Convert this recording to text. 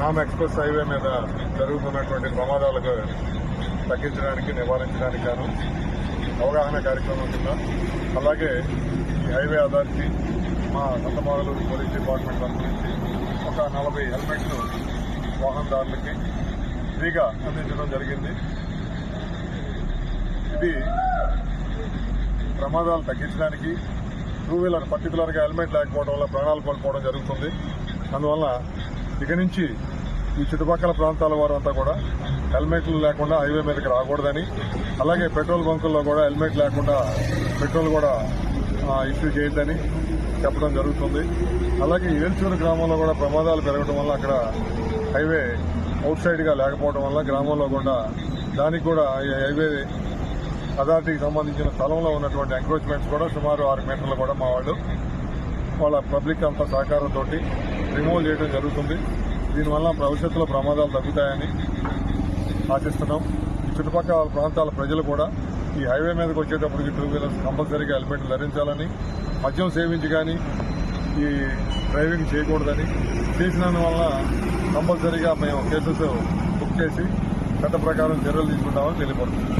నామ్ express highway మీద జరుగుతున్నటువంటి ప్రమాదాలకు తగ్గించడానికి నివారించడానికి గాను అవగాహన కార్యక్రమం కింద అలాగే ఈ హైవే అథారిటీ మా నందమాగలూరు పోలీస్ డిపార్ట్మెంట్ తరఫు నుంచి ఒక నలభై హెల్మెట్లు వాహనదారులకి ఫ్రీగా అందించడం జరిగింది. ఇది ప్రమాదాలు తగ్గించడానికి టూ వీలర్ పర్టికులర్గా హెల్మెట్ లేకపోవడం వల్ల ప్రాణాలు కోల్పోవడం జరుగుతుంది. అందువల్ల ఇక నుంచి ఈ చుట్టుపక్కల ప్రాంతాల వారంతా కూడా హెల్మెట్లు లేకుండా హైవే మీదకి రాకూడదని అలాగే పెట్రోల్ బంకుల్లో కూడా హెల్మెట్ లేకుండా పెట్రోల్ కూడా ఇష్యూ చేయొద్దని చెప్పడం జరుగుతుంది. అలాగే ఏల్చూరు గ్రామంలో కూడా ప్రమాదాలు పెరగడం వల్ల అక్కడ హైవే అవుట్ సైడ్గా లేకపోవడం వల్ల గ్రామంలో కూడా దానికి కూడా హైవే అథారిటీకి సంబంధించిన స్థలంలో ఉన్నటువంటి ఎంక్రోచ్మెంట్స్ కూడా సుమారు ఆరు మీటర్లు కూడా మా వాళ్ళు వాళ్ళ పబ్లిక్ అంత సహకారంతో రిమూవ్ చేయడం జరుగుతుంది. దీనివల్ల భవిష్యత్తులో ప్రమాదాలు తగ్గుతాయని ఆశిస్తున్నాం. ఈ చుట్టుపక్కల ప్రాంతాల ప్రజలు కూడా ఈ హైవే మీదకి వచ్చేటప్పటికి టూ వీలర్స్ కంపల్సరీగా హెల్మెట్ ధరించాలని మద్యం సేవించి కానీ ఈ డ్రైవింగ్ చేయకూడదని చేసినందువల్ల కంపల్సరీగా మేము కేసెస్ బుక్ చేసి చట్ట ప్రకారం చర్యలు తీసుకుంటామని తెలియపడుతుంది